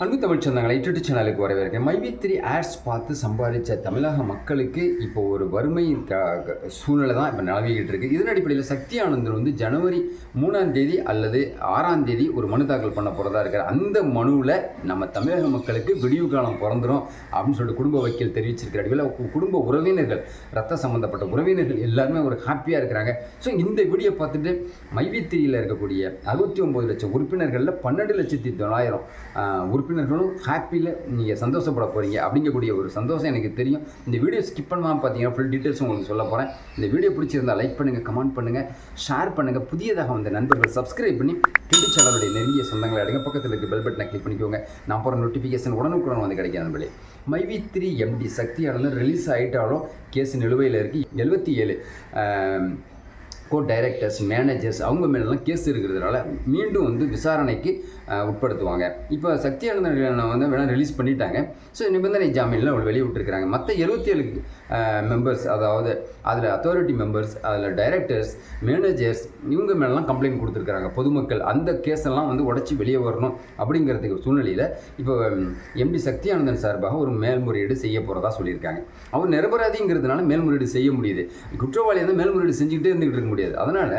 அன்பு தமிழ் சொந்தங்களை யூடியூப் சேனலுக்கு வரவேற்க மைவி த்ரீ ஆட்ஸ் பார்த்து சம்பாதிச்ச தமிழக மக்களுக்கு இப்போ ஒரு வறுமை க க- சூழ்நிலை தான் இப்போ நிலவிக்கிட்டு இருக்குது இதன் அடிப்படையில் சக்தி ஆனந்தர் வந்து ஜனவரி மூணாம் தேதி அல்லது ஆறாம் தேதி ஒரு மனு தாக்கல் பண்ண போகிறதா இருக்கிற அந்த மனுவில் நம்ம தமிழக மக்களுக்கு விடிவு காலம் பிறந்துரும் அப்படின்னு சொல்லிட்டு குடும்ப வக்கீல் தெரிவிச்சிருக்கிற அடிப்படையில் குடும்ப உறவினர்கள் ரத்த சம்மந்தப்பட்ட உறவினர்கள் எல்லாருமே ஒரு ஹாப்பியாக இருக்கிறாங்க. ஸோ இந்த வீடியோ பார்த்துட்டு மைவி த்ரீயில் இருக்கக்கூடிய அறுபத்தி ஒம்பது லட்சம் உறுப்பினர்களில் பன்னெண்டு லட்சத்தி தொள்ளாயிரம் உறுப்பினர் உறுப்பினர்களும் ஹாப்பியில் நீங்கள் சந்தோஷப்பட போகிறீங்க அப்படிங்கக்கூடிய ஒரு சந்தோஷம் எனக்கு தெரியும். இந்த வீடியோ ஸ்கிப் பண்ணாமல் பார்த்தீங்கன்னா ஃபுல் டீட்டெயில்ஸ் உங்களுக்கு சொல்ல போகிறேன் இந்த வீடியோ பிடிச்சிருந்தா லைக் பண்ணுங்கள் கமெண்ட் பண்ணுங்கள் ஷேர் பண்ணுங்கள் புதியதாக வந்த நண்பர்கள் சப்ஸ்கிரைப் பண்ணி யூடியூப் சேனலுடைய நெருங்கிய சொந்தங்களை அடங்க. பக்கத்தில் இருக்க பெல் பட்டனை கிளிக் பண்ணிக்கோங்க. நான் போகிற நோட்டிஃபிகேஷன் உடனுக்குடன் வந்து கிடைக்கும் நண்பர்களே. மைவி த்ரீ எம்டி சக்தியானது ரிலீஸ் ஆகிட்டாலும் கேஸ் நிலுவையில் இருக்குது எழுபத்தி ஏழு கோ டைரக்டர்ஸ் மேனேஜர்ஸ் அவங்க மேலெல்லாம் கேஸ் இருக்கிறதுனால மீண்டும் வந்து விசாரணைக்கு உட்படுத்துவாங்க. இப்போ சக்தி ஆனந்தன் வந்து வேணால் ரிலீஸ் பண்ணிட்டாங்க. ஸோ நிபந்தனை ஜாமீனில் அவங்க வெளியே விட்டுருக்காங்க மற்ற எழுபத்தி ஏழு மெம்பர்ஸ் அதாவது அதில் அத்தாரிட்டி மெம்பர்ஸ் அதில் டைரக்டர்ஸ் மேனேஜர்ஸ் இவங்க மேலெல்லாம் கம்ப்ளைண்ட் கொடுத்துருக்காங்க பொதுமக்கள் அந்த கேஸ் எல்லாம் வந்து உடச்சி வெளியே வரணும் அப்படிங்கிறதுக்கு சூழ்நிலையில் இப்போ எம்டி சக்தி ஆனந்தன் சார்பாக ஒரு மேல்முறையீடு செய்ய போகிறதா சொல்லியிருக்காங்க. அவர் நிரபராதிங்கிறதுனால மேல்முறையீடு செய்ய முடியுது. குற்றவாளி வந்து மேல்முறையீடு செஞ்சுக்கிட்டே இருந்துகிட்டு இருக்க முடியாது அதனால்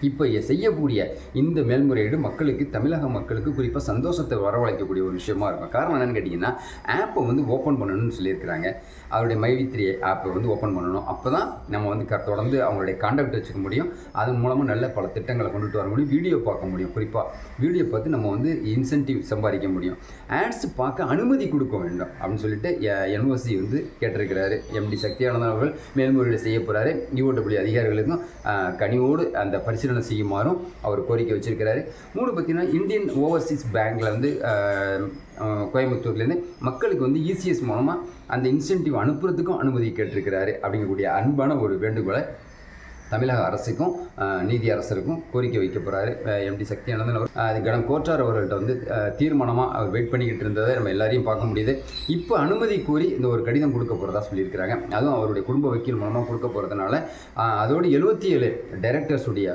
இப்போ செய்யக்கூடிய இந்த மேல்முறையீடு மக்களுக்கு தமிழக மக்களுக்கு குறிப்பாக சந்தோஷத்தை வரவழைக்கக்கூடிய ஒரு விஷயமா இருக்கும். காரணம் என்னென்னு கேட்டிங்கன்னா ஆப்பை வந்து ஓப்பன் பண்ணணும்னு சொல்லியிருக்கிறாங்க. அவருடைய மைவித்ரி ஆப்பை வந்து ஓப்பன் பண்ணணும். அப்போ தான் நம்ம வந்து க- தொடர்ந்து அவங்களுடைய காண்டாக்ட் வச்சுக்க முடியும். அதன் மூலமாக நல்ல பல திட்டங்களை கொண்டுட்டு வர முடியும். வீடியோ பார்க்க முடியும். குறிப்பாக வீடியோ பார்த்து நம்ம வந்து இன்சென்டிவ் சம்பாதிக்க முடியும். ஆட்ஸ் பார்க்க அனுமதி கொடுக்க வேண்டும் அப்படின்னு சொல்லிட்டு என்ஓசி வந்து கேட்டிருக்கிறாரு. எம்டி சக்தியானந்தன் அவர்கள் மேல்முறையீடு செய்ய போகிறாரு யூஓடபிள்யூ அதிகாரிகளுக்கும் கனிவோடு அந்த பரிசீலனை செய்யுமாறும் அவர் கோரிக்கை வச்சிருக்கிறாரு. மூணு பார்த்தீங்கன்னா இந்தியன் ஓவர்சீஸ் பேங்க்கில் வந்து கோயம்புத்தூர்லேருந்து மக்களுக்கு வந்து இசிஎஸ் மூலமாக அந்த இன்சென்டிவ் அனுப்புறதுக்கும் அனுமதி கேட்டிருக்கிறாரு. அப்படிங்கக்கூடிய அன்பான ஒரு வேண்டுகோளை தமிழக அரசுக்கும் நீதி அரசருக்கும் கோரிக்கை வைக்க போகிறாரு எம்டி சக்தி ஆனந்தன் அவர் கடம் கோட்டார் அவர்கள்ட்ட வந்து தீர்மானமாக அவர் வெயிட் பண்ணிக்கிட்டு இருந்ததை நம்ம எல்லாரையும் பார்க்க முடியுது. இப்போ அனுமதி கோரி இந்த ஒரு கடிதம் கொடுக்க போகிறதா சொல்லியிருக்கிறாங்க. அதுவும் அவருடைய குடும்ப வக்கீல் மூலமாக கொடுக்க போகிறதுனால அதோடு எழுபத்தி ஏழு டைரக்டர்ஸுடைய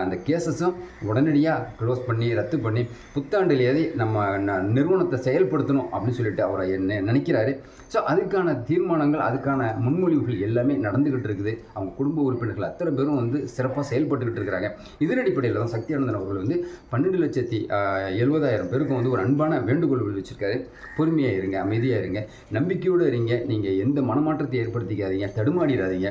அந்த கேசஸும் உடனடியாக க்ளோஸ் பண்ணி ரத்து பண்ணி புத்தாண்டிலேயே நம்ம ந- நிறுவனத்தை செயல்படுத்தணும் அப்படின்னு சொல்லிட்டு அவரை என்ன நினைக்கிறாரு. ஸோ அதுக்கான தீர்மானங்கள் அதுக்கான முன்மொழிவுகள் எல்லாமே நடந்துக்கிட்டு இருக்குது. அவங்க குடும்ப உறுப்பினர்கள் அத்தனை பேரும் வந்து சிறப்பாக செயல்பட்டுக்கிட்டு இருக்கிறாங்க. இதன் அடிப்படையில் தான் சக்தி ஆனந்தன் அவர்கள் வந்து பன்னெண்டு லட்சத்தி எழுபதாயிரம் பேருக்கும் வந்து ஒரு அன்பான வேண்டுகோள் வச்சிருக்காரு பொறுமையாக இருங்க அமைதியாக இருங்க நம்பிக்கையோடு இருங்க. நீங்கள் எந்த மனமாற்றத்தை ஏற்படுத்திக்காதீங்க தடுமாடிடாதீங்க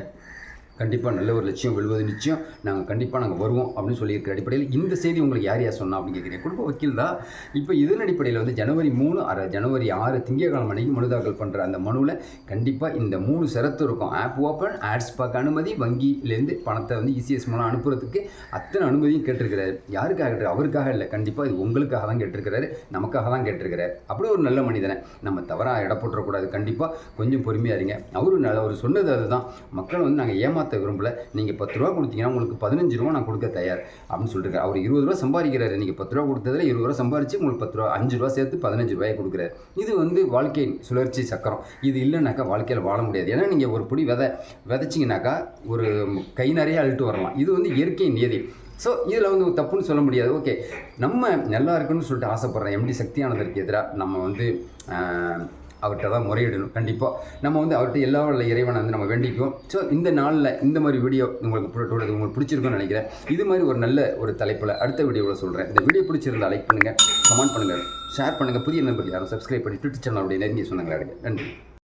கண்டிப்பாக நல்ல ஒரு லட்சியம் விழுவது நிச்சயம். நாங்கள் கண்டிப்பாக நாங்கள் வருவோம் அப்படின்னு சொல்லியிருக்கிற அடிப்படையில் இந்த செய்தி உங்களுக்கு யார் யார் சொன்னா அப்படின்னு கேட்குறீங்க குடும்ப வக்கீல் தான். இப்போ இதன் அடிப்படையில் வந்து ஜனவரி மூணு அரை ஜனவரி ஆறு திங்கட்கிழமை அன்னைக்கு மனு தாக்கல் பண்ணுற அந்த மனுவில் கண்டிப்பாக இந்த மூணு சிரத்து இருக்கும். ஆப் ஓப்பன் ஆட்ஸ் பார்க்க அனுமதி வங்கியிலேருந்து பணத்தை வந்து இசிஎஸ் மூலம் அனுப்புறதுக்கு அத்தனை அனுமதியும் கேட்டிருக்கிறாரு. யாருக்காக அவருக்காக இல்லை. கண்டிப்பாக இது உங்களுக்காக தான் கேட்டிருக்கிறாரு. நமக்காக தான் கேட்டிருக்கிறாரு. அப்படி ஒரு நல்ல மனிதனை நம்ம தவறாக இடப்பட்டுறக்கூடாது கண்டிப்பாக கொஞ்சம் பொறுமையாக இருங்க. அவரு நல்ல அவர் சொன்னது அதுதான். மக்களை வந்து நாங்கள் ஏமாற்ற விரும்பல. நீங்கள் பத்து ரூபா கொடுத்தீங்கன்னா உங்களுக்கு பதினஞ்சு ரூபா நான் கொடுக்க தயார் அப்படின்னு சொல்லிட்டு அவர் இருபது ரூபா சம்பாதிக்கிறாரு. நீங்கள் பத்து ரூபா கொடுத்ததில் இருபது ரூபா சம்பாரிச்சு உங்களுக்கு பத்து ரூபா அஞ்சு ரூபா சேர்த்து பதினஞ்சு ரூபாய் கொடுக்குறாரு. இது வந்து வாழ்க்கையின் சுழற்சி சக்கரம். இது இல்லைனாக்கா வாழ்க்கையில் வாழ முடியாது. ஏன்னா நீங்கள் ஒரு பொடி விதை விதைச்சிங்கனாக்கா ஒரு கை நிறைய அழுட்டு வரலாம். இது வந்து இயற்கை நியதி. ஸோ இதில் வந்து தப்புன்னு சொல்ல முடியாது. ஓகே நம்ம நல்லா இருக்குன்னு சொல்லிட்டு ஆசைப்பட்றேன் எம்டி சக்தியானதற்கு எதிராக நம்ம வந்து அவர்கிட்ட தான் முறையிடணும். கண்டிப்பாக நம்ம வந்து அவர்கிட்ட எல்லா இறைவனை வந்து நம்ம வேண்டிக்குவோம். ஸோ இந்த நாளில் இந்த மாதிரி வீடியோ உங்களுக்கு பிடிச்ச- உங்களுக்கு பிடிச்சிருக்கும்னு நினைக்கிறேன். இது மாதிரி ஒரு நல்ல ஒரு தலைப்பில் அடுத்த வீடியோவில் சொல்கிறேன் இந்த வீடியோ பிடிச்சிருந்தா லைக் பண்ணுங்கள் கமெண்ட் பண்ணுங்கள் ஷேர் பண்ணுங்கள் புதிய நண்பர்கள் யாரும் சப்ஸ்கிரைப் பண்ணி ட்விட்டர் சேனலுடைய நெருங்கி சொந்தங்களாக நன்றி.